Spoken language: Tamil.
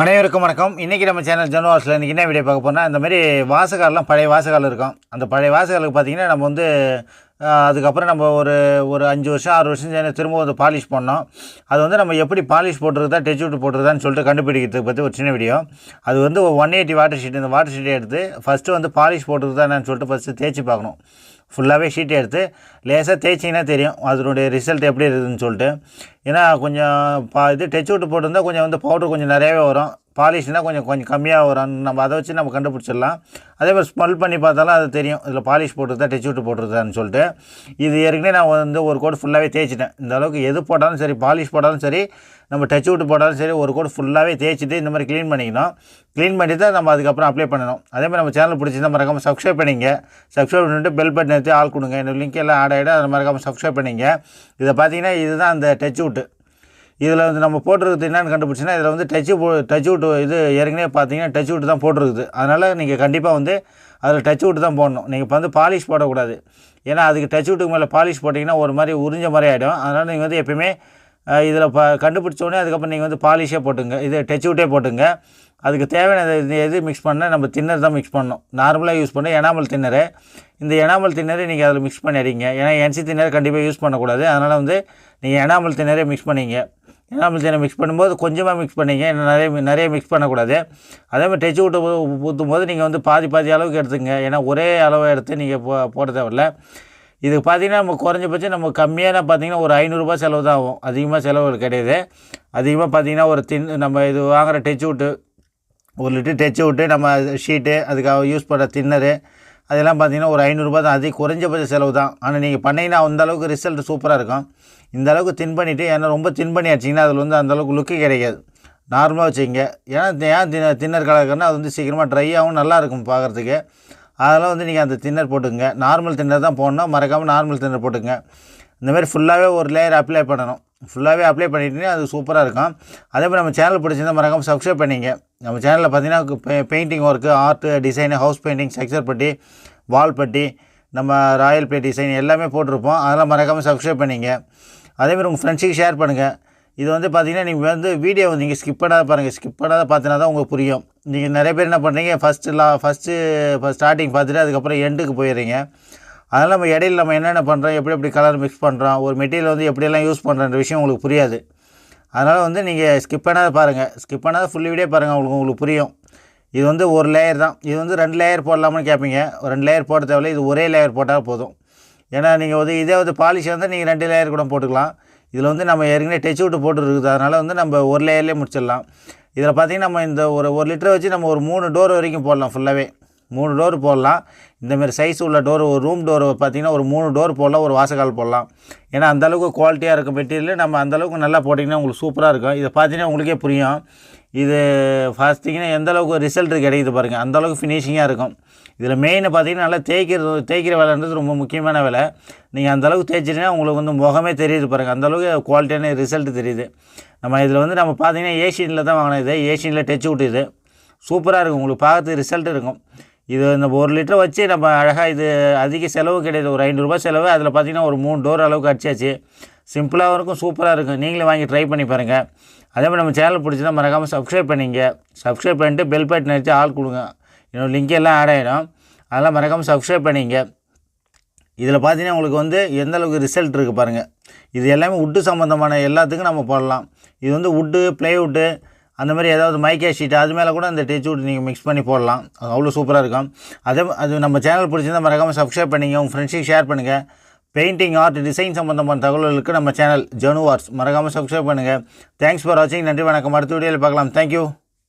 அனைவருக்கும் வணக்கம். இன்றைக்கி நம்ம சேனல் ஜனவாஸில் இன்றைக்கி என்ன வீடியோ பார்க்க போனால் இந்த மாதிரி வாசகாலெலாம் பழைய வாசகால் இருக்கும். அந்த பழைய வாசகாலுக்கு பார்த்தீங்கன்னா நம்ம வந்து அதுக்கப்புறம் நம்ம ஒரு ஒரு அஞ்சு வருஷம் ஆறு வருஷம் சேர்ந்து திரும்ப வந்து பாலிஷ் பண்ணோம். அது வந்து நம்ம எப்படி பாலிஷ் போட்டுருதா டச் விட்டு போட்டுருதான்னு சொல்லிட்டு கண்டுபிடிக்கிறதுக்கு பற்றி ஒரு சின்ன வீடியோ அது வந்து ஒன் எயிட்டி வாட்டர் ஷீட் இந்த வாட்டர் ஷீட்டை எடுத்து ஃபஸ்ட்டு வந்து பாலிஷ் போட்டுருதான்னு சொல்லிட்டு ஃபஸ்ட்டு தேய்ச்சி பார்க்கணும். ஃபுல்லாகவே ஷீட்டை எடுத்து லேசாக தேய்ச்சிங்கன்னா தெரியும் அதனுடைய ரிசல்ட் எப்படி இருக்குதுன்னு சொல்லிட்டு. ஏன்னா கொஞ்சம் பா இது டச் விட்டு போட்டிருந்தால் கொஞ்சம் வந்து பவுடர் கொஞ்சம் நிறையாவே வரும். பாலிஷ்னால் கொஞ்சம் கொஞ்சம் கம்மியாக வரும். நம்ம அதை வச்சு நம்ம கண்டுபிடிச்சிடலாம். அதே மாதிரி ஸ்மெல் பண்ணி பார்த்தாலும் அது தெரியும். இதில் பாலிஷ் போட்டுருதா டச் விட்டு போட்டுருதான்னு சொல்லிட்டு. இது ஏற்கனவே நான் வந்து ஒரு கோட் ஃபுல்லாகவே தேய்ச்சிட்டேன். இந்த அளவுக்கு எது போட்டாலும் சரி பாலிஷ் போட்டாலும் சரி நம்ம டச் விட்டு போட்டாலும் சரி ஒரு கோட் ஃபுல்லாகவே தேய்ச்சிட்டு இந்த மாதிரி க்ளீன் பண்ணிக்கணும். க்ளீன் பண்ணி தான் நம்ம அதுக்கப்புறம் அப்ளை பண்ணணும். அதே மாதிரி நம்ம சேனல் பிடிச்சிருந்தா மறக்காமல் சப்ஸ்கிரைப் பண்ணிங்க சப்ஸ்கிரைப் பண்ணிட்டு பெல் பட்டன் எடுத்து ஆள் கொடுங்க. இந்த லிங்க் எல்லாம் ஆட் ஆகிடும் அதை மறக்காமல் சப்ஸ்கிரைப் பண்ணிங்க இதை பார்த்தீங்கன்னா இதுதான் அந்த டச் விட்டு. இதில் வந்து நம்ம போட்டிருக்கிறது என்னென்னு கண்டுபிடிச்சின்னா இதில் வந்து டச்சு போ டச் விட்டு இது ஏற்கனவே பார்த்தீங்கன்னா டச் விட்டு தான் போட்டிருக்குது. அதனால் நீங்கள் கண்டிப்பாக வந்து அதில் டச் விட்டு தான் போடணும். நீங்கள் இப்போ வந்து பாலிஷ் போடக்கூடாது. ஏன்னா அதுக்கு டச் விட்டுக்கு மேலே பாலிஷ் போட்டிங்கன்னா ஒரு மாதிரி உறிஞ்ச மாதிரி ஆகிடும் அதனால் நீங்கள் வந்து எப்பயுமே இதில் ப கண்டுபிடிச்சோடனே அதுக்கப்புறம் நீங்கள் வந்து பாலிஷே போட்டுங்க. இது டச் விட்டே போட்டுங்க. அதுக்கு தேவையான இது எது மிக்ஸ் பண்ணால் நம்ம தின்னர் தான் மிக்ஸ் பண்ணணும். நார்மலாக யூஸ் பண்ண எனாமல் தின்னரு இந்த எனாமல் தின்னரை நீங்கள் அதில் மிக்ஸ் பண்ணிடுறீங்க ஏன்னா என்சி தின்னர் கண்டிப்பாக யூஸ் பண்ணக்கூடாது. அதனால் வந்து நீங்கள் எனாமல் தின்னரே மிக்ஸ் பண்ணிங்க. எனாமல் தின்னர் மிக்ஸ் பண்ணும்போது கொஞ்சமாக மிக்ஸ் பண்ணிங்க. நிறைய நிறைய மிக்ஸ் பண்ணக்கூடாது. அதே மாதிரி டச்சு விட்டு ஊற்றும் போது நீங்கள் வந்து பாதி பாதி அளவுக்கு எடுத்துங்க ஏன்னா ஒரே அளவை எடுத்து நீங்கள் போ போட தேவையில்ல. இது பார்த்தீங்கன்னா நம்ம குறைஞ்சபட்சம் நம்ம கம்மியான பார்த்தீங்கன்னா ஒரு ஐநூறுரூபா செலவு தான் ஆகும். அதிகமாக செலவு கிடையாது. அதிகமாக பார்த்தீங்கன்னா ஒரு தின் நம்ம இது வாங்குகிற டச் விட்டு ஒரு லிட்டர் டச் விட்டு நம்ம ஷீட்டு அதுக்காக யூஸ் பண்ணுற தின்னரு அதெல்லாம் பார்த்தீங்கன்னா ஒரு ஐநூறுரூபா தான். அது குறைஞ்சபட்ச செலவு தான். ஆனால் நீங்கள் பண்ணீங்கன்னா அந்தளவுக்கு ரிசல்ட் சூப்பராக இருக்கும். இந்த அளவுக்கு தின் பண்ணிவிட்டு ஏன்னா ரொம்ப தின் பண்ணி அடிச்சிங்கன்னா அதில் வந்து அந்த அளவுக்கு லுக்கு கிடைக்காது. நார்மலாக வச்சுங்க ஏன்னா ஏன் தின்ன தின்னர் கலக்குன்னா அது வந்து சீக்கிரமாக ட்ரை ஆகும் நல்லா இருக்கும் பார்க்குறதுக்கு. அதெல்லாம் வந்து நீங்கள் அந்த தின்னர் போட்டுங்க நார்மல் தின்னர் தான் போடணும். மறக்காமல் நார்மல் தின்னர் போட்டுங்க இந்தமாதிரி ஃபுல்லாகவே ஒரு லேயர் அப்ளை பண்ணணும். ஃபுல்லாகவே அப்ளை பண்ணிட்டீங்கன்னா அது சூப்பராக இருக்கும். அதே மாதிரி நம்ம சேனல் பிடிச்சிருந்தா மறக்காமல் சப்ஸ்கிரைப் பண்ணிங்க நம்ம சேனலில் பார்த்தீங்கன்னா painting work art design house painting structure putty wall putty நம்ம ராயல் பிளே டிசைன் எல்லாமே போட்டிருப்போம். அதெல்லாம் மறக்காமல் சப்ஸ்கிரைப் பண்ணிங்க. அதேமாதிரி உங்கள் ஃப்ரெண்ட்ஸுக்கு ஷேர் பண்ணுங்கள் இது வந்து பார்த்திங்கன்னா நீங்கள் வந்து வீடியோ நீங்கள் ஸ்கிப் பண்ணாத பாருங்கள் ஸ்கிப் பண்ணாத பார்த்தினா தான் உங்களுக்கு புரியும். நீங்கள் நிறைய பேர் என்ன பண்ணுறீங்க ஃபஸ்ட்டு லா ஃபஸ்ட்டு இப்போ ஸ்டார்டிங் பார்த்துட்டு அதுக்கப்புறம் எண்டுக்கு போயிடுறீங்க. அதனால் நம்ம இடையில நம்ம என்னென்ன பண்ணுறோம் எப்படி எப்படி கலர் மிக்ஸ் பண்ணுறோம் ஒரு மெட்டீரியல் வந்து எப்படியெல்லாம் யூஸ் பண்ணுறன்ற விஷயம் உங்களுக்கு புரியாது. அதனால் வந்து நீங்கள் ஸ்கிப் பண்ணாத பாருங்கள் ஸ்கிப் பண்ணாத ஃபுல் வீடியோ பாருங்கள் உங்களுக்கு உங்களுக்கு புரியும். இது வந்து ஒரு லேயர் தான். இது வந்து ரெண்டு லேயர் போடலாமான்னு கேட்பீங்க ஒரு ரெண்டு லேயர் போட தேவையில்ல. இது ஒரே லேயர் போட்டால் போதும். ஏன்னா நீங்கள் வந்து இதே வந்து பாலிஷ் வந்து நீங்கள் ரெண்டு லேயர் கூட போட்டுக்கலாம். இதில் வந்து நம்ம ஏற்கனவே டச் விட்டு போட்டுருக்குது. அதனால் வந்து நம்ம ஒரு லேயர்லேயே முடிச்சிடலாம். இதில் பார்த்தீங்கன்னா நம்ம இந்த ஒரு ஒரு லிட்டரை வச்சு நம்ம ஒரு மூணு டோர் வரைக்கும் போடலாம் ஃபுல்லாகவே மூணு டோர் போடலாம். இந்தமாரி சைஸ் உள்ள டோர் ஒரு ரூம் டோர் பார்த்திங்கன்னா ஒரு மூணு டோர் போடலாம் ஒரு வாசக்கால் போடலாம். ஏன்னா அந்தளவுக்கு குவாலிட்டியாக இருக்கும் மெட்டீரியல் நம்ம அந்தளவுக்கு நல்லா போட்டிங்கன்னா உங்களுக்கு சூப்பராக இருக்கும். இதை பார்த்தீங்கன்னா உங்களுக்கே புரியும். இது பார்த்திங்கன்னா எந்தளவுக்கு ரிசல்ட் கிடைக்குது பாருங்கள் அந்தளவுக்கு ஃபினிஷிங்காக இருக்கும். இதில் மெயின் பார்த்திங்கன்னா நல்லா தேய்க்கிறது தேய்க்கிற வேலைன்றது ரொம்ப முக்கியமான வேலை. நீங்கள் அந்தளவுக்கு தேய்ச்சிட்டிங்கன்னா உங்களுக்கு வந்து முகமே தெரியுது பாருங்கள் அந்தளவுக்கு குவாலிட்டியான ரிசல்ட் தெரியுது. நம்ம இதில் வந்து நம்ம பார்த்தீங்கன்னா ஏஷியனில் தான் வாங்கினது. ஏஷியனில் டச் விட்டுது சூப்பராக இருக்கும். உங்களுக்கு பார்க்கறதுக்கு ரிசல்ட் இருக்கும். இது இந்த ஒரு லிட்டர் வச்சு நம்ம அழகாக இது அதிக செலவு கிடையாது. ஒரு ஐநூறுரூபா செலவு. அதில் பார்த்தீங்கன்னா ஒரு மூணு டோர் அளவுக்கு அடிச்சாச்சு. சிம்பிளாகவும் இருக்கும் சூப்பராக இருக்கும். நீங்களே வாங்கி ட்ரை பண்ணி பாருங்கள் அதே மாதிரி நம்ம சேனல் பிடிச்சிருந்தா மறக்காமல் சப்ஸ்கிரைப் பண்ணிங்க. சப்ஸ்கிரைப் பண்ணிட்டு பெல் பட்டன் அடித்து ஆள் கொடுங்க. என்னோட லிங்க் எல்லாம் ஆட் ஆகிடும் அதெல்லாம் மறக்காமல் சப்ஸ்கிரைப் பண்ணிங்க. இதில் பார்த்தீங்கன்னா உங்களுக்கு வந்து எந்த அளவுக்கு ரிசல்ட் இருக்குது பாருங்கள் இது எல்லாமே உட்டு சம்மந்தமான எல்லாத்துக்கும் நம்ம போடலாம். இது வந்து உட்டு ப்ளேவுட்டு அந்த மாதிரி ஏதாவது மைக்கே ஷீட் அது மேலே கூட அந்த டச் நீங்கள் மிக்ஸ் பண்ணி போடலாம். அது அவ்வளோ சூப்பராக இருக்கும். அதே அது நம்ம சேனல் பிடிச்சிருந்தா மறக்காமல் சப்ஸ்கிரைப் பண்ணிங்க உங்கள் ஃப்ரெண்ட்ஸுக்கு ஷேர் பண்ணுங்கள் பெயிண்டிங் ஆர்ட் டிசைன் சம்மந்தமான தகவல்களுக்கு நம்ம சேனல் ஜனு ஆர்ட்ஸ் மறக்காமல் சப்ஸ்கிரைப் பண்ணுங்கள் தேங்க்ஸ் ஃபார் வாட்சிங் நன்றி வணக்கம். அடுத்த வீடியோவில் பார்க்கலாம். தேங்க்யூ